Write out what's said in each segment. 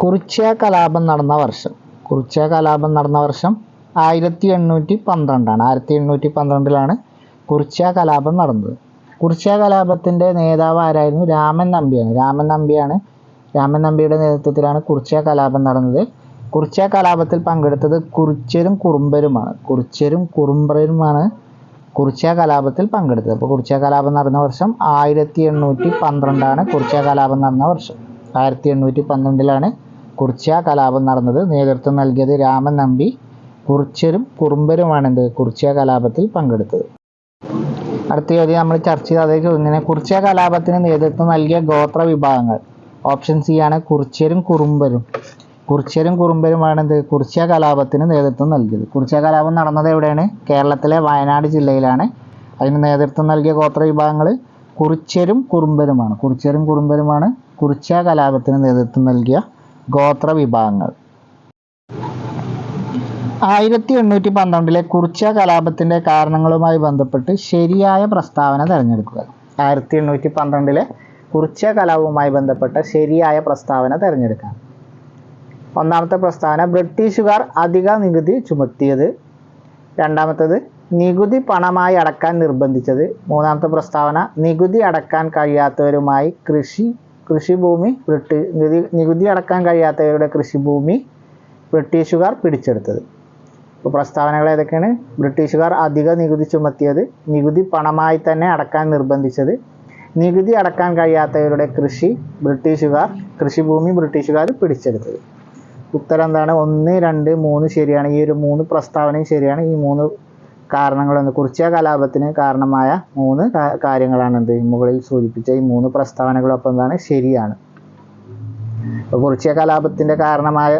കുറിച്യ കലാപം നടന്ന വർഷം. കുറിച്യ കലാപം നടന്ന വർഷം ആയിരത്തി എണ്ണൂറ്റി പന്ത്രണ്ടാണ് ആയിരത്തി എണ്ണൂറ്റി പന്ത്രണ്ടിലാണ് കുറിച്യ കലാപം നടന്നത്. കുറിച്യ കലാപത്തിന്റെ നേതാവ് ആരായിരുന്നു? രാമൻ നമ്പിയാണ്. രാമൻ നമ്പിയാണ്. രാമൻ നമ്പിയുടെ നേതൃത്വത്തിലാണ് കുറിച്യ കലാപം നടന്നത്. കുറിച്യ കലാപത്തിൽ പങ്കെടുത്തത് കുറിച്യരും കുറുമ്പരുമാണ്. കുറിച്യരും കുറുമ്പരുമാണ് കുറിച്യ കലാപത്തിൽ പങ്കെടുത്തത്. അപ്പോൾ കുറിച്യ കലാപം നടന്ന വർഷം ആയിരത്തി എണ്ണൂറ്റി പന്ത്രണ്ടാണ് കുറിച്യ കലാപം നടന്ന വർഷം. ആയിരത്തി എണ്ണൂറ്റി പന്ത്രണ്ടിലാണ് കുർച്ച കലാപം നടന്നത്. നേതൃത്വം നൽകിയത് രാമൻ നമ്പി. കുറിച്യരും കുറുമ്പരുമാണ് എന്ത് കുറിച്യ കലാപത്തിൽ പങ്കെടുത്തത്. അടുത്ത ചോദ്യം നമ്മൾ ചർച്ച ചെയ്ത. അതേ ചോദ്യം കുറിച്യ കലാപത്തിന് നേതൃത്വം നൽകിയ ഗോത്ര വിഭാഗങ്ങൾ. ഓപ്ഷൻ സി ആണ് കുറിച്യരും കുറുമ്പരും. കുറിച്യരും കുറുമ്പരുമാണ് എന്ത് കുറിച്യ കലാപത്തിന് നേതൃത്വം നൽകിയത്. കുറിച്യ കലാപം നടന്നത് എവിടെയാണ്? കേരളത്തിലെ വയനാട് ജില്ലയിലാണ്. അതിന് നേതൃത്വം നൽകിയ ഗോത്ര വിഭാഗങ്ങൾ കുറിച്യരും കുറുമ്പരുമാണ്. കുറിച്യരും കുറുമ്പരുമാണ് കുറിച്യ കലാപത്തിന് നേതൃത്വം നൽകിയ ഗോത്ര വിഭാഗങ്ങൾ. ആയിരത്തി എണ്ണൂറ്റി പന്ത്രണ്ടിലെ കുറിച്യ കലാപത്തിന്റെ കാരണങ്ങളുമായി ബന്ധപ്പെട്ട് ശരിയായ പ്രസ്താവന തിരഞ്ഞെടുക്കുക. ആയിരത്തി എണ്ണൂറ്റി പന്ത്രണ്ടിലെ കുറിച്യ കലാപവുമായി ബന്ധപ്പെട്ട ശരിയായ പ്രസ്താവന തിരഞ്ഞെടുക്കുക. ഒന്നാമത്തെ പ്രസ്താവന ബ്രിട്ടീഷുകാർ അധിക നികുതി ചുമത്തിയത്. രണ്ടാമത്തേത് നികുതി പണമായി അടക്കാൻ നിർബന്ധിച്ചത്. മൂന്നാമത്തെ പ്രസ്താവന നികുതി അടക്കാൻ കഴിയാത്തവരുമായി കൃഷി കൃഷിഭൂമി ബ്രിട്ടി നികുതി നികുതി അടക്കാൻ കഴിയാത്തവരുടെ കൃഷിഭൂമി ബ്രിട്ടീഷുകാർ പിടിച്ചെടുത്തത്. ഇപ്പോൾ പ്രസ്താവനകൾ ഏതൊക്കെയാണ്? ബ്രിട്ടീഷുകാർ അധിക നികുതി ചുമത്തിയത് നികുതി പണമായി തന്നെ അടക്കാൻ നിർബന്ധിച്ചത് നികുതി അടക്കാൻ കഴിയാത്തവരുടെ കൃഷി ബ്രിട്ടീഷുകാർ കൃഷിഭൂമി ബ്രിട്ടീഷുകാർ പിടിച്ചെടുത്തത്. ഉത്തരം എന്താണ്? ഒന്ന് രണ്ട് മൂന്ന് ശരിയാണ്. ഈ ഒരു മൂന്ന് പ്രസ്താവനയും ശരിയാണ്. ഈ മൂന്ന് കാരണങ്ങളെന്ന് കുറിച്ചിയ കലാപത്തിന് കാരണമായ മൂന്ന് കാര്യങ്ങളാണ് എന്ത്? മുകളിൽ സൂചിപ്പിച്ച ഈ മൂന്ന് പ്രസ്താവനകളൊപ്പം എന്താണ്? ശരിയാണ്. കുറിച്യ കലാപത്തിന്റെ കാരണമായ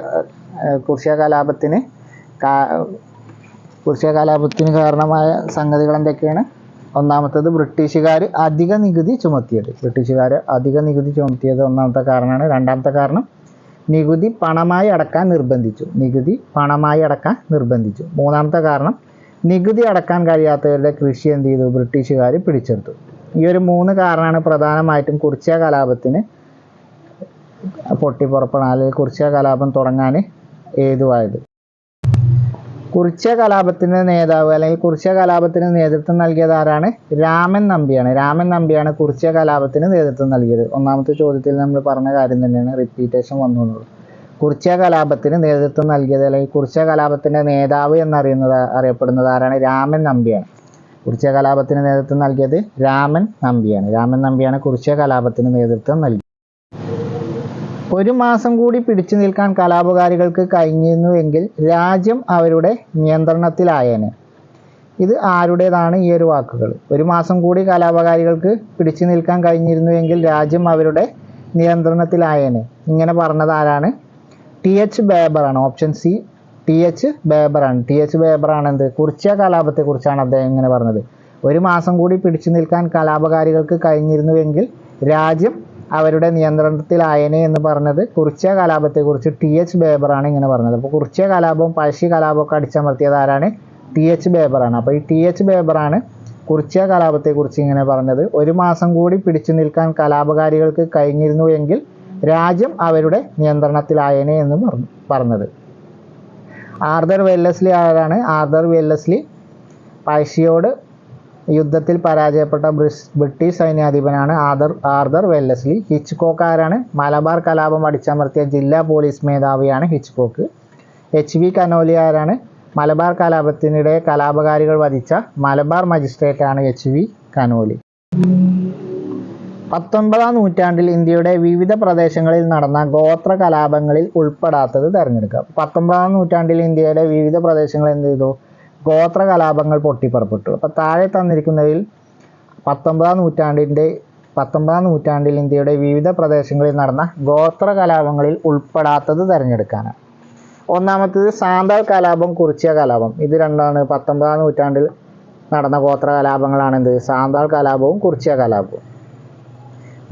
കുറിച്ചിയ കലാപത്തിന് കുറിച്ചിയ കലാപത്തിന് കാരണമായ സംഗതികൾ എന്തൊക്കെയാണ്? ഒന്നാമത്തത് ബ്രിട്ടീഷുകാർ അധിക നികുതി ചുമത്തിയത്. ബ്രിട്ടീഷുകാർ അധിക നികുതി ചുമത്തിയത് ഒന്നാമത്തെ കാരണമാണ്. രണ്ടാമത്തെ കാരണം നികുതി പണമായി അടക്കാൻ നിർബന്ധിച്ചു. നികുതി പണമായി അടക്കാൻ നിർബന്ധിച്ചു. മൂന്നാമത്തെ കാരണം നികുതി അടക്കാൻ കഴിയാത്തവരുടെ കൃഷി എന്ത് ചെയ്തു? ബ്രിട്ടീഷുകാർ പിടിച്ചെടുത്തു. ഈ ഒരു മൂന്ന് കാരണമാണ് പ്രധാനമായിട്ടും കുറിച്യ കലാപത്തിന് പൊട്ടിപ്പുറപ്പെടാൻ അല്ലെങ്കിൽ കുറിച്യ കലാപം തുടങ്ങാൻ ഏതുവായത്. കുറിച്യ കലാപത്തിന്റെ നേതാവ് അല്ലെങ്കിൽ കുറിച്യ കലാപത്തിന് നേതൃത്വം നൽകിയത് ആരാണ്? രാമൻ നമ്പിയാണ്. രാമൻ നമ്പിയാണ് കുറിച്യ കലാപത്തിന് നേതൃത്വം നൽകിയത്. ഒന്നാമത്തെ ചോദ്യത്തിൽ നമ്മൾ പറഞ്ഞ കാര്യം തന്നെയാണ്. റിപ്പീറ്റേഷൻ വന്നു എന്നുള്ളത്. കുറിച്യ കലാപത്തിന് നേതൃത്വം നൽകിയത് അല്ലെങ്കിൽ കുർച്ച കലാപത്തിന്റെ നേതാവ് എന്നറിയുന്നത് അറിയപ്പെടുന്നത് ആരാണ്? രാമൻ നമ്പിയാണ്. കുർച്ച കലാപത്തിന് നേതൃത്വം നൽകിയത് രാമൻ നമ്പിയാണ്. രാമൻ നമ്പിയാണ് കുർച്ച കലാപത്തിന് നേതൃത്വം നൽകിയത്. ഒരു മാസം കൂടി പിടിച്ചു നിൽക്കാൻ കലാപകാരികൾക്ക് കഴിഞ്ഞിരുന്നുവെങ്കിൽ രാജ്യം അവരുടെ നിയന്ത്രണത്തിലായേനെ. ഇത് ആരുടേതാണ് ഈ ഒരു വാക്കുകൾ? ഒരു മാസം കൂടി കലാപകാരികൾക്ക് പിടിച്ചു നിൽക്കാൻ കഴിഞ്ഞിരുന്നുവെങ്കിൽ രാജ്യം അവരുടെ നിയന്ത്രണത്തിലായേനെ. ഇങ്ങനെ പറഞ്ഞത് ആരാണ്? ടി എച്ച് ബേബറാണ് ഓപ്ഷൻ സി ടി എച്ച് ബേബറാണ് ടി എച്ച് ബേബറാണ് എന്ത്? കുറിച്യ കലാപത്തെക്കുറിച്ചാണ് അദ്ദേഹം ഇങ്ങനെ പറഞ്ഞത്. ഒരു മാസം കൂടി പിടിച്ചു നിൽക്കാൻ കലാപകാരികൾക്ക് കഴിഞ്ഞിരുന്നുവെങ്കിൽ രാജ്യം അവരുടെ നിയന്ത്രണത്തിലായനെ എന്ന് പറഞ്ഞത് കുറിച്യ കലാപത്തെക്കുറിച്ച് ടി എച്ച് ബേബറാണ് ഇങ്ങനെ പറഞ്ഞത്. അപ്പോൾ കുറിച്യ കലാപവും പഴശ്ശി കലാപമൊക്കെ അടിച്ചമർത്തിയത് ആരാണ്? ടി എച്ച് ബേബറാണ് അപ്പോൾ ഈ ടി എച്ച് ബേബറാണ് കുറിച്യ കലാപത്തെക്കുറിച്ച് ഇങ്ങനെ പറഞ്ഞത്. ഒരു മാസം കൂടി പിടിച്ചു നിൽക്കാൻ കലാപകാരികൾക്ക് കഴിഞ്ഞിരുന്നു എങ്കിൽ രാജ്യം അവരുടെ നിയന്ത്രണത്തിലായനെ എന്ന് പറഞ്ഞു പറഞ്ഞത്. ആർദർ വെല്ലസ്ലി ആരാണ്? ആർദർ വെല്ലസ്ലി പഴശ്ശിയോട് യുദ്ധത്തിൽ പരാജയപ്പെട്ട ബ്രിട്ടീഷ് സൈന്യാധിപനാണ് ആദർ ആർദർ വെല്ലസ്ലി. ഹിച്ച്കോക്ക് ആരാണ്? മലബാർ കലാപം അടിച്ചമർത്തിയ ജില്ലാ പോലീസ് മേധാവിയാണ് ഹിച്ച്കോക്ക്. എച്ച് വി കനോലി ആരാണ്? മലബാർ കലാപത്തിനിടെ കലാപകാരികൾ വധിച്ച മലബാർ മജിസ്ട്രേറ്റാണ് എച്ച് വി കനോലി. പത്തൊൻപതാം നൂറ്റാണ്ടിൽ ഇന്ത്യയുടെ വിവിധ പ്രദേശങ്ങളിൽ നടന്ന ഗോത്ര കലാപങ്ങളിൽ ഉൾപ്പെടാത്തത് തിരഞ്ഞെടുക്കുക. പത്തൊമ്പതാം നൂറ്റാണ്ടിൽ ഇന്ത്യയുടെ വിവിധ പ്രദേശങ്ങൾ എന്ത് ചെയ്തു? ഗോത്ര കലാപങ്ങൾ പൊട്ടിപ്പുറപ്പെട്ടു. അപ്പോൾ താഴെ തന്നിരിക്കുന്നതിൽ പത്തൊമ്പതാം നൂറ്റാണ്ടിന്റെ പത്തൊമ്പതാം നൂറ്റാണ്ടിൽ ഇന്ത്യയുടെ വിവിധ പ്രദേശങ്ങളിൽ നടന്ന ഗോത്ര കലാപങ്ങളിൽ ഉൾപ്പെടാത്തത് തിരഞ്ഞെടുക്കാനാണ്. ഒന്നാമത്തേത് സാന്താൾ കലാപം കുറിച്ചിയ കലാപം. ഇത് രണ്ടാണ്. പത്തൊമ്പതാം നൂറ്റാണ്ടിൽ നടന്ന ഗോത്ര കലാപങ്ങളാണ് എന്ത്? സാന്താൾ കലാപവും കുറിച്ചിയ കലാപവും.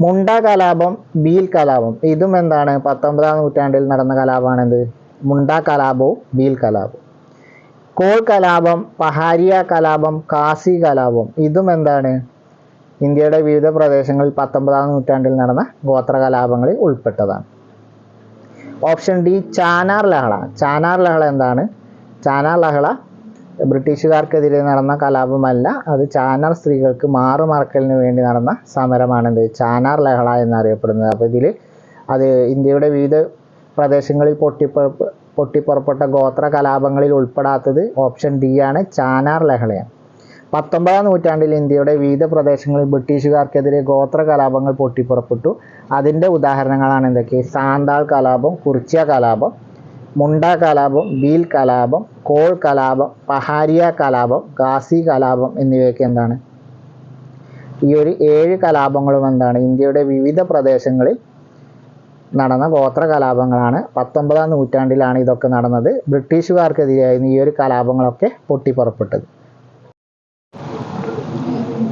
മുണ്ട കലാപം ബീൽ കലാപം. ഇതും എന്താണ്? പത്തൊമ്പതാം നൂറ്റാണ്ടിൽ നടന്ന കലാപമാണ് എന്ത് മുണ്ട കലാപവും ബീൽ കലാപവും. കോൾ കലാപം പഹാരിയ കലാപം കാസി കലാപം ഇതും എന്താണ്? ഇന്ത്യയുടെ വിവിധ പ്രദേശങ്ങളിൽ പത്തൊമ്പതാം നൂറ്റാണ്ടിൽ നടന്ന ഗോത്ര കലാപങ്ങളിൽ ഉൾപ്പെട്ടതാണ്. ഓപ്ഷൻ ഡി ചാനാർ ലഹള. ചാനാർ ലഹള എന്താണ്? ചാനാർ ലഹള ബ്രിട്ടീഷുകാർക്കെതിരെ നടന്ന കലാപമല്ല അത് ചാനാർ സ്ത്രീകൾക്ക് മാറുമറക്കലിന് വേണ്ടി നടന്ന സമരമാണെന്ത് ചാനാർ ലഹള എന്നറിയപ്പെടുന്നത്. അപ്പോൾ ഇതിൽ അത് ഇന്ത്യയുടെ വിവിധ പ്രദേശങ്ങളിൽ പൊട്ടിപ്പ പൊട്ടിപ്പുറപ്പെട്ട ഗോത്ര കലാപങ്ങളിൽ ഉൾപ്പെടാത്തത് ഓപ്ഷൻ ഡി ആണ് ചാനാർ ലഹളയാണ്. പത്തൊമ്പതാം നൂറ്റാണ്ടിൽ ഇന്ത്യയുടെ വിവിധ പ്രദേശങ്ങളിൽ ബ്രിട്ടീഷുകാർക്കെതിരെ ഗോത്ര കലാപങ്ങൾ പൊട്ടിപ്പുറപ്പെട്ടു അതിന്റെ ഉദാഹരണങ്ങളാണ് എന്തൊക്കെ? സാന്താൾ കലാപം കുർച്ചിയ കലാപം മുണ്ട കലാപം ബീൽ കലാപം കോൾ കലാപം പഹാരിയ കലാപം ഗാസി കലാപം എന്നിവയൊക്കെ എന്താണ്? ഈ ഒരു ഏഴ് കലാപങ്ങളും എന്താണ്? ഇന്ത്യയുടെ വിവിധ പ്രദേശങ്ങളിൽ നടന്ന ഗോത്ര കലാപങ്ങളാണ്. പത്തൊമ്പതാം നൂറ്റാണ്ടിലാണ് ഇതൊക്കെ നടന്നത്. ബ്രിട്ടീഷുകാർക്കെതിരെയായിരുന്നു ഈ ഒരു കലാപങ്ങളൊക്കെ പൊട്ടിപ്പുറപ്പെട്ടത്.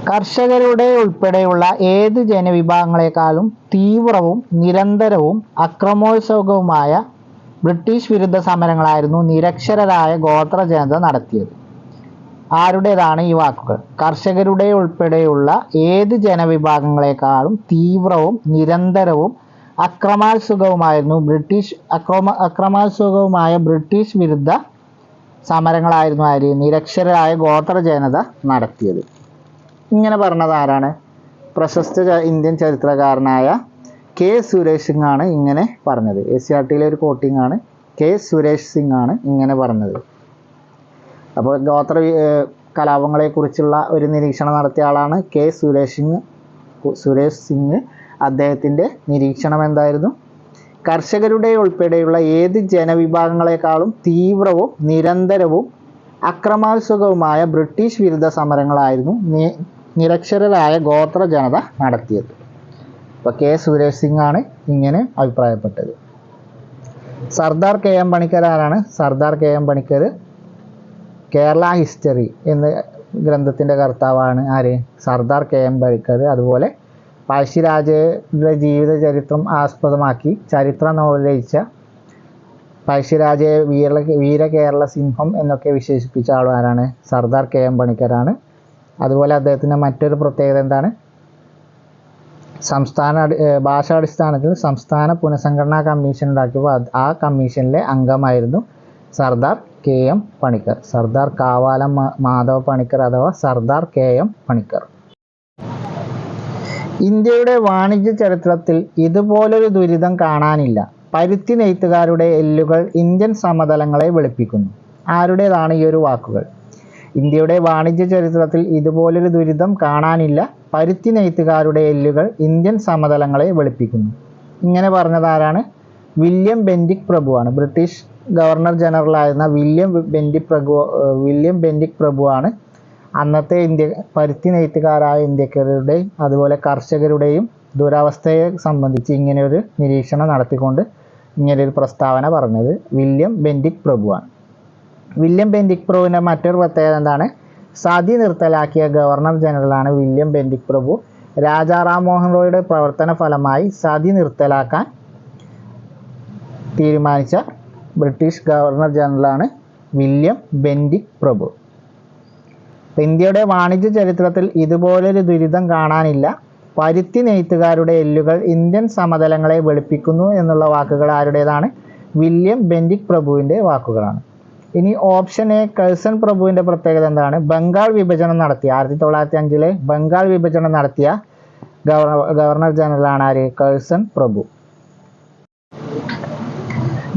കർഷകരുടെ ഉൾപ്പെടെയുള്ള ഏത് ജനവിഭാഗങ്ങളെക്കാളും തീവ്രവും നിരന്തരവും അക്രമോത്സുകവുമായ ബ്രിട്ടീഷ് വിരുദ്ധ സമരങ്ങളായിരുന്നു നിരക്ഷരരായ ഗോത്ര ജനത നടത്തിയത്. ആരുടേതാണ് ഈ വാക്കുകൾ? കർഷകരുടെ ഉൾപ്പെടെയുള്ള ഏത് ജനവിഭാഗങ്ങളെക്കാളും തീവ്രവും നിരന്തരവും അക്രമാത്സുകവുമായിരുന്നു ബ്രിട്ടീഷ് അക്രമ അക്രമാത്സുകവുമായ ബ്രിട്ടീഷ് വിരുദ്ധ സമരങ്ങളായിരുന്നു ആര്? നിരക്ഷരരായ ഗോത്ര ജനത നടത്തിയത്. ഇങ്ങനെ പറഞ്ഞത് ആരാണ്? പ്രശസ്ത ഇന്ത്യൻ ചരിത്രകാരനായ കെ സുരേഷ് സിംഗ് ആണ് ഇങ്ങനെ പറഞ്ഞത്. എസ് സി ആർ ടിയിലെ ഒരു കോട്ടിംഗ് ആണ്. കെ സുരേഷ് സിംഗ് ആണ് ഇങ്ങനെ പറഞ്ഞത്. അപ്പോൾ ഗോത്ര കലാപങ്ങളെക്കുറിച്ചുള്ള ഒരു നിരീക്ഷണം നടത്തിയ ആളാണ് കെ സുരേഷ് സിംഗ്. സുരേഷ് സിംഗ് അദ്ദേഹത്തിന്റെ നിരീക്ഷണം എന്തായിരുന്നു? കർഷകരുടെ ഉൾപ്പെടെയുള്ള ഏത് ജനവിഭാഗങ്ങളെക്കാളും തീവ്രവും നിരന്തരവും അക്രമാത്സുകവുമായ ബ്രിട്ടീഷ് വിരുദ്ധ സമരങ്ങളായിരുന്നു നിരക്ഷരരായ ഗോത്ര ജനത നടത്തിയത്. ഇപ്പോൾ കെ സുരേഷ് സിംഗ് ആണ് ഇങ്ങനെ അഭിപ്രായപ്പെട്ടത്. സർദാർ കെ എം പണിക്കർ ആരാണ്? Sardar K M Panikkar Kerala history എന്ന ഗ്രന്ഥത്തിന്റെ കർത്താവാണ് ആര്? Sardar K M Panikkar. അതുപോലെ പഴശ്ശിരാജയുടെ ജീവിത ചരിത്രം ആസ്പദമാക്കി ചരിത്ര നോവൽ രചിച്ച പഴശ്ശിരാജയെ വീര വീര കേരള സിംഹം എന്നൊക്കെ വിശേഷിപ്പിച്ച ആൾ ആരാണ്? സർദാർ കെ എം പണിക്കരാണ്. അതുപോലെ അദ്ദേഹത്തിന്റെ മറ്റൊരു പ്രത്യേകത എന്താണ്? സംസ്ഥാന ഭാഷാടിസ്ഥാനത്തിൽ സംസ്ഥാന പുനഃസംഘടനാ കമ്മീഷൻ ഉണ്ടാക്കിയപ്പോൾ ആ കമ്മീഷനിലെ അംഗമായിരുന്നു സർദാർ കെ എം പണിക്കർ. സർദാർ കാവാലം മാധവ പണിക്കർ അഥവാ സർദാർ കെ എം പണിക്കർ. ഇന്ത്യയുടെ വാണിജ്യ ചരിത്രത്തിൽ ഇതുപോലൊരു ദുരിതം കാണാനില്ല. പരുത്തി നെയ്ത്തുകാരുടെ എല്ലുകൾ ഇന്ത്യൻ സമതലങ്ങളെ വെളുപ്പിക്കുന്നു. ആരുടേതാണ് ഈ ഒരു വാക്കുകൾ? ഇന്ത്യയുടെ വാണിജ്യ ചരിത്രത്തിൽ ഇതുപോലൊരു ദുരിതം കാണാനില്ല. പരുത്തി നെയ്ത്തുകാരുടെ എല്ലുകൾ ഇന്ത്യൻ സമതലങ്ങളെ വെളുപ്പിക്കുന്നു. ഇങ്ങനെ പറഞ്ഞതാരാണ് വില്യം ബെൻഡിക് പ്രഭുവാണ്. ബ്രിട്ടീഷ് ഗവർണർ ജനറലായിരുന്ന വില്യം ബെൻഡിക് പ്രഭു വില്യം ബെൻഡിക് പ്രഭുവാണ് അന്നത്തെ ഇന്ത്യ പരുത്തി നെയ്ത്തുകാരായ ഇന്ത്യക്കാരുടെയും അതുപോലെ കർഷകരുടെയും ദുരവസ്ഥയെ സംബന്ധിച്ച് ഇങ്ങനെ ഒരു നിരീക്ഷണം നടത്തിക്കൊണ്ട് ഇങ്ങനെ ഒരു പ്രസ്താവന പറഞ്ഞത് വില്യം ബെൻഡിക് പ്രഭുവാണ്. വില്യം ബെൻഡിക് പ്രഭുവിന്റെ മറ്റൊരു പ്രത്യേകത എന്താണ്? സതി നിർത്തലാക്കിയ ഗവർണർ ജനറലാണ് വില്യം ബെൻഡിക് പ്രഭു രാജാ റാം മോഹൻ റോയുടെ പ്രവർത്തന ഫലമായി സതി നിർത്തലാക്കാൻ തീരുമാനിച്ച ബ്രിട്ടീഷ് ഗവർണർ ജനറലാണ് വില്യം ബെൻഡിക് പ്രഭു ഇന്ത്യയുടെ വാണിജ്യ ചരിത്രത്തിൽ ഇതുപോലൊരു ദുരിതം കാണാനില്ല. പരുത്തി നെയ്ത്തുകാരുടെ എല്ലുകൾ ഇന്ത്യൻ സമതലങ്ങളെ വെളുപ്പിക്കുന്നു എന്നുള്ള വാക്കുകൾ ആരുടേതാണ്? വില്യം ബെൻഡിക് പ്രഭുവിന്റെ വാക്കുകളാണ്. ഇനി ഓപ്ഷൻ എ കഴ്സൺ പ്രഭുവിന്റെ പ്രത്യേകത എന്താണ്? ബംഗാൾ വിഭജനം നടത്തിയ ആയിരത്തി തൊള്ളായിരത്തി അഞ്ചിലെ ബംഗാൾ വിഭജനം നടത്തിയ ഗവർണർ ഗവർണർ ജനറലാണ് ആര്? കഴ്സൺ പ്രഭു.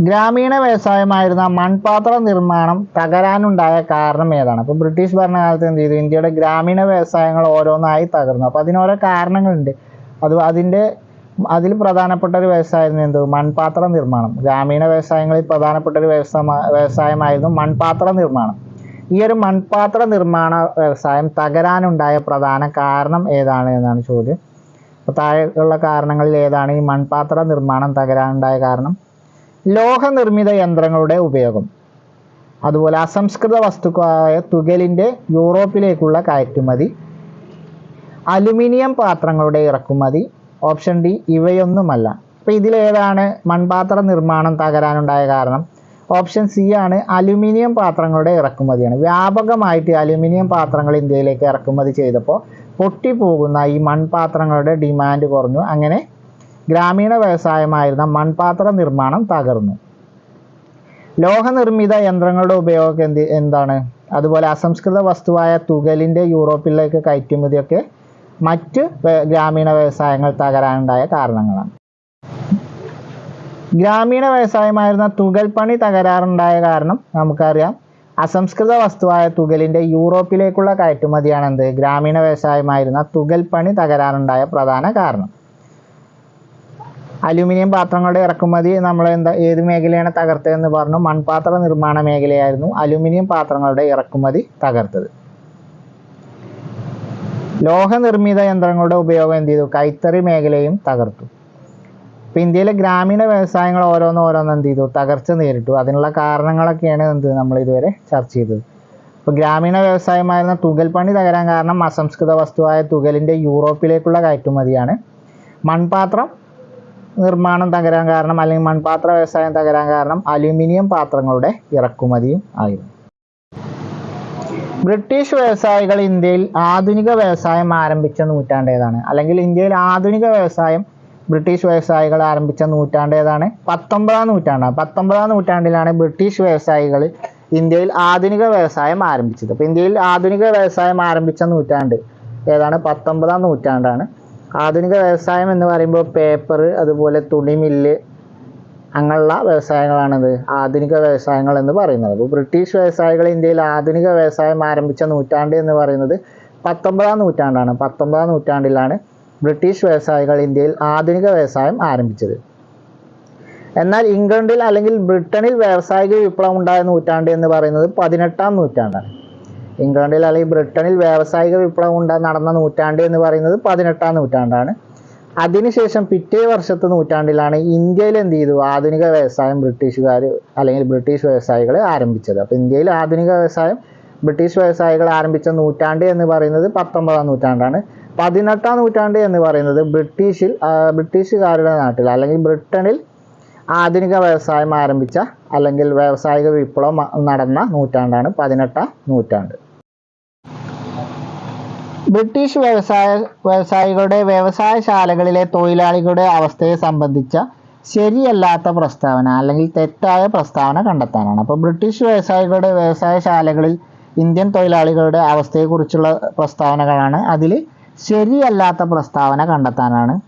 ഗ്രാമീണ വ്യവസായമായിരുന്ന മൺപാത്ര നിർമ്മാണം തകരാനുണ്ടായ കാരണം ഏതാണ്? അപ്പോൾ ബ്രിട്ടീഷ് ഭരണകാലത്ത് എന്ത് ചെയ്തു? ഇന്ത്യയുടെ ഗ്രാമീണ വ്യവസായങ്ങൾ ഓരോന്നായി തകർന്നു. അപ്പോൾ അതിനോരോ കാരണങ്ങളുണ്ട്. അത് അതിന്റെ അതിൽ പ്രധാനപ്പെട്ട ഒരു വ്യവസായമായിരുന്നു എന്ത്? മൺപാത്ര നിർമ്മാണം. ഗ്രാമീണ വ്യവസായങ്ങളിൽ പ്രധാനപ്പെട്ട ഒരു വ്യവസായ വ്യവസായമായിരുന്നു മൺപാത്ര നിർമ്മാണം. ഈ ഒരു മൺപാത്ര നിർമ്മാണ വ്യവസായം തകരാനുണ്ടായ പ്രധാന കാരണം ഏതാണ് എന്നാണ് ചോദ്യം. അപ്പോൾ താഴെയുള്ള കാരണങ്ങളിൽ ഏതാണ് ഈ മൺപാത്ര നിർമ്മാണം തകരാനുണ്ടായ കാരണം? ലോഹനിർമ്മിത യന്ത്രങ്ങളുടെ ഉപയോഗം. അതുപോലെ അസംസ്കൃത വസ്തുക്കളായ തുകലിന്റെ യൂറോപ്പിലേക്കുള്ള കയറ്റുമതി. അലുമിനിയം പാത്രങ്ങളുടെ ഇറക്കുമതി. ഓപ്ഷൻ ഡി ഇവയൊന്നുമല്ല. അപ്പോൾ ഇതിലേതാണ് മൺപാത്ര നിർമ്മാണം തകരാനുണ്ടായ കാരണം. ഓപ്ഷൻ സി ആണ് അലുമിനിയം പാത്രങ്ങളുടെ ഇറക്കുമതിയാണ്. വ്യാപകമായിട്ട് അലുമിനിയം പാത്രങ്ങൾ ഇന്ത്യയിലേക്ക് ഇറക്കുമതി ചെയ്തപ്പോൾ പൊട്ടിപ്പോകുന്ന ഈ മൺപാത്രങ്ങളുടെ ഡിമാൻഡ് കുറഞ്ഞു. അങ്ങനെ ഗ്രാമീണ വ്യവസായമായിരുന്ന മൺപാത്ര നിർമ്മാണം തകർന്നു. ലോഹനിർമ്മിത യന്ത്രങ്ങളുടെ ഉപയോഗം എന്ത് എന്താണ്? അതുപോലെ അസംസ്കൃത വസ്തുവായ തുകലിന്റെ യൂറോപ്പിലേക്ക് കയറ്റുമതിയൊക്കെ മറ്റ് ഗ്രാമീണ വ്യവസായങ്ങൾ തകരാനുണ്ടായ കാരണങ്ങളാണ്. ഗ്രാമീണ വ്യവസായമായിരുന്ന തുകൽ പണി തകരാറുണ്ടായ കാരണം നമുക്കറിയാം. അസംസ്കൃത വസ്തുവായ തുകലിന്റെ യൂറോപ്പിലേക്കുള്ള കയറ്റുമതിയാണ് എന്ത് ഗ്രാമീണ വ്യവസായമായിരുന്ന തുകൽ പണി തകരാറുണ്ടായ പ്രധാന കാരണം. അലുമിനിയം പാത്രങ്ങളുടെ ഇറക്കുമതി നമ്മൾ എന്താ ഏത് മേഖലയാണ് തകർത്തതെന്ന് പറഞ്ഞു. മൺപാത്ര നിർമ്മാണ മേഖലയായിരുന്നു അലുമിനിയം പാത്രങ്ങളുടെ ഇറക്കുമതി തകർത്തത്. ലോഹനിർമ്മിത യന്ത്രങ്ങളുടെ ഉപയോഗം എന്ത് ചെയ്തു? കൈത്തറി മേഖലയും തകർത്തു. ഇപ്പം ഇന്ത്യയിലെ ഗ്രാമീണ വ്യവസായങ്ങൾ ഓരോന്ന് ഓരോന്ന് എന്ത് ചെയ്തു? തകർച്ച നേരിട്ടു. അതിനുള്ള കാരണങ്ങളൊക്കെയാണ് എന്ത് നമ്മൾ ഇതുവരെ ചർച്ച ചെയ്തത്. ഇപ്പോൾ ഗ്രാമീണ വ്യവസായമായിരുന്ന തുകൽ പണി തകരാൻ കാരണം അസംസ്കൃത വസ്തുവായ തുകലിന്റെ യൂറോപ്പിലേക്കുള്ള കയറ്റുമതിയാണ്. മൺപാത്രം നിർമ്മാണം തകരാൻ കാരണം അല്ലെങ്കിൽ മൺപാത്ര വ്യവസായം തകരാൻ കാരണം അലുമിനിയം പാത്രങ്ങളുടെ ഇറക്കുമതിയും ആയിരുന്നു. ബ്രിട്ടീഷ് വ്യവസായികൾ ഇന്ത്യയിൽ ആധുനിക വ്യവസായം ആരംഭിച്ച നൂറ്റാണ്ടേതാണ്. അല്ലെങ്കിൽ ഇന്ത്യയിൽ ആധുനിക വ്യവസായം ബ്രിട്ടീഷ് വ്യവസായികൾ ആരംഭിച്ച നൂറ്റാണ്ട് ഏതാണ് പത്തൊമ്പതാം നൂറ്റാണ്ടാണ്. പത്തൊമ്പതാം നൂറ്റാണ്ടിലാണ് ബ്രിട്ടീഷ് വ്യവസായികൾ ഇന്ത്യയിൽ ആധുനിക വ്യവസായം ആരംഭിച്ചത്. അപ്പോൾ ഇന്ത്യയിൽ ആധുനിക വ്യവസായം ആരംഭിച്ച നൂറ്റാണ്ട് ഏതാണ്? പത്തൊമ്പതാം നൂറ്റാണ്ടാണ്. ആധുനിക വ്യവസായം എന്ന് പറയുമ്പോൾ പേപ്പർ അതുപോലെ തുണി മില്ല് അങ്ങനെയുള്ള വ്യവസായങ്ങളാണിത്. ആധുനിക വ്യവസായങ്ങൾ എന്ന് പറയുന്നത്. അപ്പോൾ ബ്രിട്ടീഷ് വ്യവസായികൾ ഇന്ത്യയിൽ ആധുനിക വ്യവസായം ആരംഭിച്ച നൂറ്റാണ്ട് എന്ന് പറയുന്നത് പത്തൊമ്പതാം നൂറ്റാണ്ടാണ്. പത്തൊമ്പതാം നൂറ്റാണ്ടിലാണ് ബ്രിട്ടീഷ് വ്യവസായികൾ ഇന്ത്യയിൽ ആധുനിക വ്യവസായം ആരംഭിച്ചത്. എന്നാൽ ഇംഗ്ലണ്ടിൽ അല്ലെങ്കിൽ ബ്രിട്ടനിൽ വ്യാവസായിക വിപ്ലവം ഉണ്ടായ നൂറ്റാണ്ട് എന്ന് പറയുന്നത് പതിനെട്ടാം നൂറ്റാണ്ടാണ്. ഇംഗ്ലണ്ടിൽ അല്ലെങ്കിൽ ബ്രിട്ടനിൽ വ്യാവസായിക വിപ്ലവം ഉണ്ടാ നടന്ന നൂറ്റാണ്ട് എന്ന് പറയുന്നത് പതിനെട്ടാം നൂറ്റാണ്ടാണ്. അതിനുശേഷം പിറ്റേ വർഷത്തെ നൂറ്റാണ്ടിലാണ് ഇന്ത്യയിൽ എന്ത് ചെയ്തു? ആധുനിക വ്യവസായം ബ്രിട്ടീഷുകാർ അല്ലെങ്കിൽ ബ്രിട്ടീഷ് വ്യവസായികൾ ആരംഭിച്ചത്. അപ്പോൾ ഇന്ത്യയിൽ ആധുനിക വ്യവസായം ബ്രിട്ടീഷ് വ്യവസായികൾ ആരംഭിച്ച നൂറ്റാണ്ട് എന്ന് പറയുന്നത് പത്തൊമ്പതാം നൂറ്റാണ്ടാണ്. പതിനെട്ടാം നൂറ്റാണ്ട് എന്ന് പറയുന്നത് ബ്രിട്ടീഷിൽ ബ്രിട്ടീഷുകാരുടെ നാട്ടിൽ അല്ലെങ്കിൽ ബ്രിട്ടനിൽ ആധുനിക വ്യവസായം ആരംഭിച്ച അല്ലെങ്കിൽ വ്യാവസായിക വിപ്ലവം നടന്ന നൂറ്റാണ്ടാണ് പതിനെട്ടാം നൂറ്റാണ്ട്. ബ്രിട്ടീഷ് വ്യവസായ വ്യവസായികളുടെ വ്യവസായശാലകളിലെ തൊഴിലാളികളുടെ അവസ്ഥയെ സംബന്ധിച്ച ശരിയല്ലാത്ത പ്രസ്താവന അല്ലെങ്കിൽ തെറ്റായ പ്രസ്താവന കണ്ടെത്താനാണ്. അപ്പോൾ ബ്രിട്ടീഷ് വ്യവസായികളുടെ വ്യവസായശാലകളിൽ ഇന്ത്യൻ തൊഴിലാളികളുടെ അവസ്ഥയെക്കുറിച്ചുള്ള പ്രസ്താവനകളാണ്. അതിൽ ശരിയല്ലാത്ത പ്രസ്താവന കണ്ടെത്താനാണ്.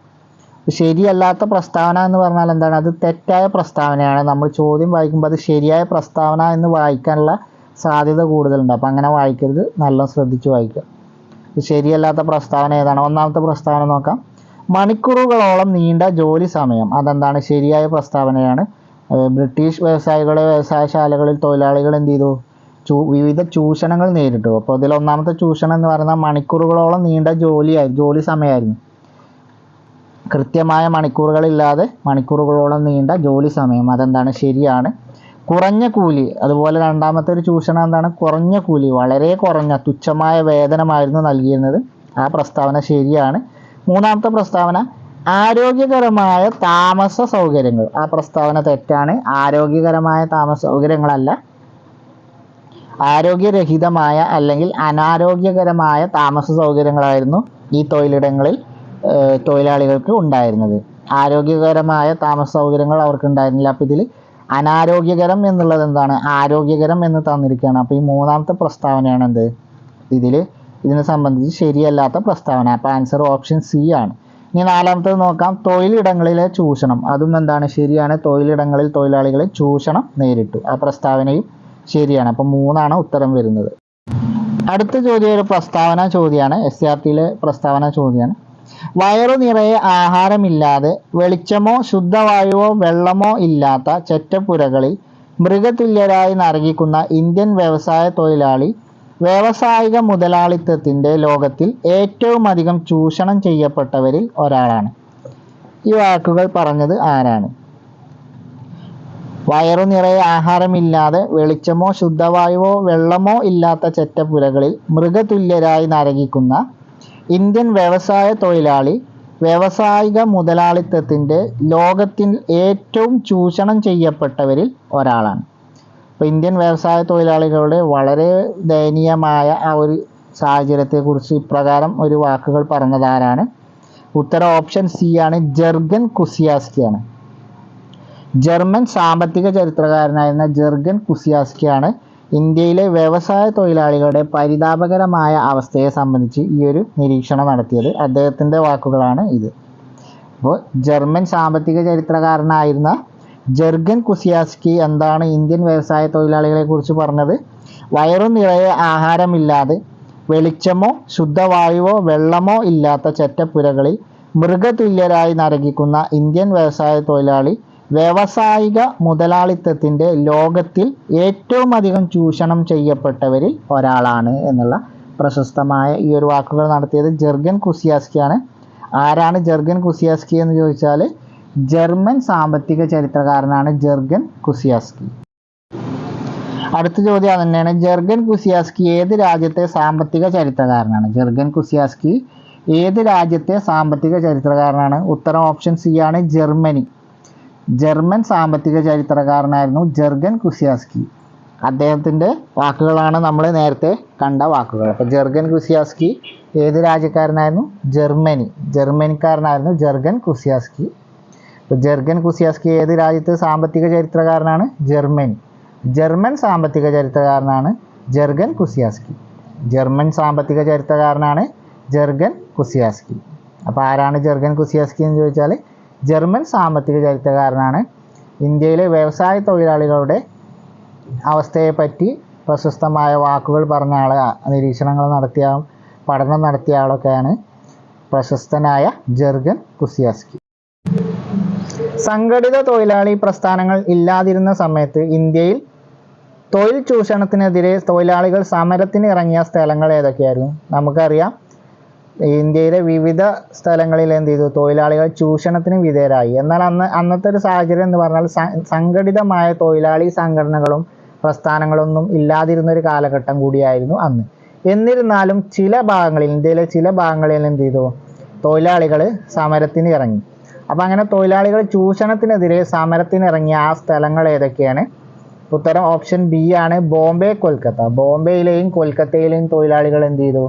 ശരിയല്ലാത്ത പ്രസ്താവന എന്ന് പറഞ്ഞാൽ എന്താണ്? അത് തെറ്റായ പ്രസ്താവനയാണ്. നമ്മൾ ചോദ്യം വായിക്കുമ്പോൾ അത് ശരിയായ പ്രസ്താവന എന്ന് വായിക്കാനുള്ള സാധ്യത കൂടുതലുണ്ട്. അപ്പോൾ അങ്ങനെ വായിക്കരുത്. നല്ല ശ്രദ്ധിച്ച് വായിക്കുക. ശരിയല്ലാത്ത പ്രസ്താവന ഏതാണ്? ഒന്നാമത്തെ പ്രസ്താവന നോക്കാം. മണിക്കൂറുകളോളം നീണ്ട ജോലി സമയം. അതെന്താണ്? ശരിയായ പ്രസ്താവനയാണ്. ബ്രിട്ടീഷ് വ്യവസായികളെ വ്യവസായശാലകളിൽ തൊഴിലാളികൾ എന്ത് ചെയ്തു? ചൂ വിവിധ ചൂഷണങ്ങൾ നേരിട്ടു. അപ്പോൾ അതിൽ ഒന്നാമത്തെ ചൂഷണം എന്ന് പറഞ്ഞാൽ മണിക്കൂറുകളോളം നീണ്ട ജോലിയായി ജോലി സമയമായിരുന്നു. കൃത്യമായ മണിക്കൂറുകളില്ലാതെ മണിക്കൂറുകളോളം നീണ്ട ജോലി സമയം. അതെന്താണ്? ശരിയാണ്. കുറഞ്ഞ കൂലി. അതുപോലെ രണ്ടാമത്തെ ഒരു ചൂഷണം എന്താണ്? കുറഞ്ഞ കൂലി. വളരെ കുറഞ്ഞ തുച്ഛമായ വേതനമായിരുന്നു നൽകിയിരുന്നത്. ആ പ്രസ്താവന ശരിയാണ്. മൂന്നാമത്തെ പ്രസ്താവന ആരോഗ്യകരമായ താമസ സൗകര്യങ്ങൾ. ആ പ്രസ്താവന തെറ്റാണ്. ആരോഗ്യകരമായ താമസ സൗകര്യങ്ങളല്ല. ആരോഗ്യരഹിതമായ അല്ലെങ്കിൽ അനാരോഗ്യകരമായ താമസ സൗകര്യങ്ങളായിരുന്നു ഈ തൊഴിലിടങ്ങളിൽ തൊഴിലാളികൾക്ക് ഉണ്ടായിരുന്നത്. ആരോഗ്യകരമായ താമസ സൗകര്യങ്ങൾ അവർക്ക് ഉണ്ടായിരുന്നില്ല അപ്പോൾ ഇതിൽ അനാരോഗ്യകരം എന്നുള്ളത് എന്താണ്? ആരോഗ്യകരം എന്ന് തന്നിരിക്കുകയാണ്. അപ്പോൾ ഈ മൂന്നാമത്തെ പ്രസ്താവനയാണ് എന്ത്? ഇതിൽ ഇതിനെ സംബന്ധിച്ച് ശരിയല്ലാത്ത പ്രസ്താവന. അപ്പോൾ ആൻസർ ഓപ്ഷൻ സി ആണ്. ഇനി നാലാമത്തത് നോക്കാം. തൊഴിലിടങ്ങളിലെ ചൂഷണം. അതും എന്താണ്? ശരിയാണ്. തൊഴിലിടങ്ങളിൽ തൊഴിലാളികളെ ചൂഷണം നേരിട്ടു. ആ പ്രസ്താവനയും ശരിയാണ്. അപ്പോൾ മൂന്നാണ് ഉത്തരം വരുന്നത്. അടുത്ത ചോദ്യം ഒരു പ്രസ്താവന ചോദ്യമാണ്. എസ് സി ആർ ടിയിലെ പ്രസ്താവന ചോദ്യമാണ്. വയറു നിറയെ ആഹാരമില്ലാതെ വെളിച്ചമോ ശുദ്ധവായുവോ വെള്ളമോ ഇല്ലാത്ത ചെറ്റപ്പുരകളിൽ മൃഗതുല്യരായി നരകിക്കുന്ന ഇന്ത്യൻ വ്യവസായ തൊഴിലാളി വ്യാവസായിക മുതലാളിത്തത്തിന്റെ ലോകത്തിൽ ഏറ്റവും അധികം ചൂഷണം ചെയ്യപ്പെട്ടവരിൽ ഒരാളാണ്. ഈ വാക്കുകൾ പറഞ്ഞത് ആരാണ്? വയറു നിറയെ ആഹാരമില്ലാതെ വെളിച്ചമോ ശുദ്ധവായുവോ വെള്ളമോ ഇല്ലാത്ത ചെറ്റപ്പുരകളിൽ മൃഗതുല്യരായി നരകിക്കുന്ന ഇന്ത്യൻ വ്യവസായ തൊഴിലാളി വ്യവസായിക മുതലാളിത്തത്തിന്റെ ലോകത്തിൽ ഏറ്റവും ചൂഷണം ചെയ്യപ്പെട്ടവരിൽ ഒരാളാണ്. അപ്പോൾ ഇന്ത്യൻ വ്യവസായ തൊഴിലാളികളുടെ വളരെ ദയനീയമായ ആ ഒരു സാഹചര്യത്തെക്കുറിച്ച് ഇപ്രകാരം ഒരു വാക്കുകൾ പറഞ്ഞതാരാണ്? ഉത്തര ഓപ്ഷൻ സി ആണ് ജെർഗൻ കുസിയാസ്കിയാണ്. ജർമ്മൻ സാമ്പത്തിക ചരിത്രകാരനായിരുന്ന ജെർഗൻ കുസിയാസ്കിയാണ് ഇന്ത്യയിലെ വ്യവസായ തൊഴിലാളികളുടെ പരിതാപകരമായ അവസ്ഥയെ സംബന്ധിച്ച് ഈ ഒരു നിരീക്ഷണം നടത്തിയത് അദ്ദേഹത്തിന്റെ വാക്കുകളാണ് ഇത്. അപ്പോൾ ജർമ്മൻ സാമ്പത്തിക ചരിത്രകാരനായിരുന്ന ജെർഗൻ കുസിയാസ്കി എന്താണ് ഇന്ത്യൻ വ്യവസായ തൊഴിലാളികളെ കുറിച്ച് പറഞ്ഞത്? വയറു നിറയെ ആഹാരമില്ലാതെ വെളിച്ചമോ ശുദ്ധവായുവോ വെള്ളമോ ഇല്ലാത്ത ചെറ്റപ്പുരകളിൽ മൃഗതുല്യരായി നരകിക്കുന്ന ഇന്ത്യൻ വ്യവസായ തൊഴിലാളി വ്യാവസായിക മുതലാളിത്തത്തിന്റെ ലോകത്തിൽ ഏറ്റവും അധികം ചൂഷണം ചെയ്യപ്പെട്ടവരിൽ ഒരാളാണ് എന്നുള്ള പ്രശസ്തമായ ഈ ഒരു വാക്കുകൾ നടത്തിയത് ജെർഗൻ കുസിയാസ്കിയാണ്. ആരാണ് ജെർഗൻ കുസിയാസ്കി എന്ന് ചോദിച്ചാൽ ജർമ്മൻ സാമ്പത്തിക ചരിത്രകാരനാണ് ജെർഗൻ കുസിയാസ്കി. അടുത്ത ചോദ്യം അത് തന്നെയാണ്. ജെർഗൻ കുസിയാസ്കി ഏത് രാജ്യത്തെ സാമ്പത്തിക ചരിത്രകാരനാണ്? ജെർഗൻ കുസിയാസ്കി ഏത് രാജ്യത്തെ സാമ്പത്തിക ചരിത്രകാരനാണ്? ഉത്തരം ഓപ്ഷൻ സി ആണ് ജർമ്മനി. ജർമ്മൻ സാമ്പത്തിക ചരിത്രകാരനായിരുന്നു ജെർഗൻ കുസിയാസ്കി. അദ്ദേഹത്തിന്റെ വാക്കുകളാണ് നമ്മൾ നേരത്തെ കണ്ട വാക്കുകൾ. അപ്പോൾ ജെർഗൻ കുസിയാസ്കി ഏത് രാജ്യക്കാരനായിരുന്നു? ജർമ്മനി. ജർമ്മനിക്കാരനായിരുന്നു ജെർഗൻ കുസിയാസ്കി. ഇപ്പോൾ ജെർഗൻ കുസിയാസ്കി ഏത് രാജ്യത്തെ സാമ്പത്തിക ചരിത്രകാരനാണ്? ജർമ്മനി. ജർമ്മൻ സാമ്പത്തിക ചരിത്രകാരനാണ് ജെർഗൻ കുസിയാസ്കി. ജർമ്മൻ സാമ്പത്തിക ചരിത്രകാരനാണ് ജെർഗൻ കുസിയാസ്കി. അപ്പോൾ ആരാണ് ജെർഗൻ കുസിയാസ്കി എന്ന് ചോദിച്ചാൽ ജർമ്മൻ സാമ്പത്തിക ചരിത്രകാരനാണ്. ഇന്ത്യയിലെ വ്യവസായ തൊഴിലാളികളുടെ അവസ്ഥയെപ്പറ്റി പ്രശസ്തമായ വാക്കുകൾ പറഞ്ഞ ആൾ നിരീക്ഷണങ്ങൾ നടത്തിയ പഠനം നടത്തിയ ആളൊക്കെയാണ് പ്രശസ്തനായ ജെർഗൻ കുസിയാസ്കി. സംഘടിത തൊഴിലാളി പ്രസ്ഥാനങ്ങൾ ഇല്ലാതിരുന്ന സമയത്ത് ഇന്ത്യയിൽ തൊഴിൽ ചൂഷണത്തിനെതിരെ തൊഴിലാളികൾ സമരത്തിന് ഇറങ്ങിയ സ്ഥലങ്ങൾ ഏതൊക്കെയായിരുന്നു? നമുക്കറിയാം. ഇന്ത്യയിലെ വിവിധ സ്ഥലങ്ങളിൽ എന്ത് ചെയ്തു? തൊഴിലാളികൾ ചൂഷണത്തിന് വിധേയരായി. എന്നാൽ അന്ന് അന്നത്തെ ഒരു സാഹചര്യം എന്ന് പറഞ്ഞാൽ സംഘടിതമായ തൊഴിലാളി സംഘടനകളും പ്രസ്ഥാനങ്ങളൊന്നും ഇല്ലാതിരുന്ന ഒരു കാലഘട്ടം കൂടിയായിരുന്നു അന്ന്. എന്നിരുന്നാലും ചില ഭാഗങ്ങളിൽ ഇന്ത്യയിലെ ചില ഭാഗങ്ങളിൽ എന്ത് ചെയ്തു? തൊഴിലാളികൾ സമരത്തിന് ഇറങ്ങി. അപ്പം അങ്ങനെ തൊഴിലാളികൾ ചൂഷണത്തിനെതിരെ സമരത്തിന് ഇറങ്ങിയ ആ സ്ഥലങ്ങൾ ഏതൊക്കെയാണ്? ഉത്തരം ഓപ്ഷൻ ബി ആണ് ബോംബെ കൊൽക്കത്ത. ബോംബെയിലെയും കൊൽക്കത്തയിലെയും തൊഴിലാളികൾ എന്ത് ചെയ്തു?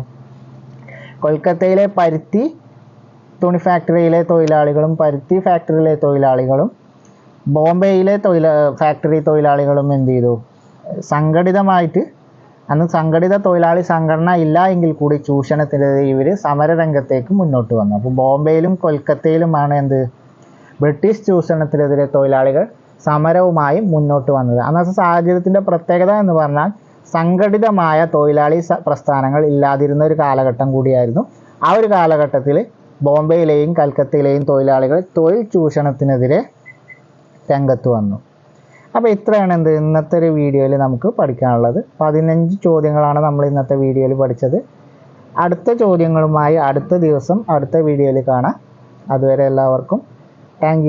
കൊൽക്കത്തയിലെ പരുത്തി തുണി ഫാക്ടറിയിലെ തൊഴിലാളികളും പരുത്തി ഫാക്ടറിയിലെ തൊഴിലാളികളും ബോംബെയിലെ തൊഴിലാ ഫാക്ടറി തൊഴിലാളികളും എന്ത് ചെയ്തു? സംഘടിതമായിട്ട് അന്ന് സംഘടിത തൊഴിലാളി സംഘടന ഇല്ല എങ്കിൽ കൂടി ചൂഷണത്തിനെതിരെ ഇവർ സമരരംഗത്തേക്ക് മുന്നോട്ട് വന്നു. അപ്പോൾ ബോംബെയിലും കൊൽക്കത്തയിലുമാണ് എന്ത്? ബ്രിട്ടീഷ് ചൂഷണത്തിനെതിരെ തൊഴിലാളികൾ സമരവുമായി മുന്നോട്ട് വന്നത്. അന്നത്തെ സാഹചര്യത്തിന്റെ പ്രത്യേകത എന്ന് പറഞ്ഞാൽ സംഘടിതമായ തൊഴിലാളി പ്രസ്ഥാനങ്ങൾ ഇല്ലാതിരുന്ന ഒരു കാലഘട്ടം കൂടിയായിരുന്നു. ആ ഒരു കാലഘട്ടത്തിൽ ബോംബെയിലെയും കൽക്കത്തയിലെയും തൊഴിലാളികൾ തൊഴിൽ ചൂഷണത്തിനെതിരെ രംഗത്ത് വന്നു. അപ്പോൾ ഇത്രയാണ് എന്ത് ഇന്നത്തെ ഒരു വീഡിയോയിൽ നമുക്ക് പഠിക്കാനുള്ളത്. പതിനഞ്ച് ചോദ്യങ്ങളാണ് നമ്മൾ ഇന്നത്തെ വീഡിയോയിൽ പഠിച്ചത്. അടുത്ത ചോദ്യങ്ങളുമായി അടുത്ത ദിവസം അടുത്ത വീഡിയോയിൽ കാണാം. അതുവരെ എല്ലാവർക്കും താങ്ക്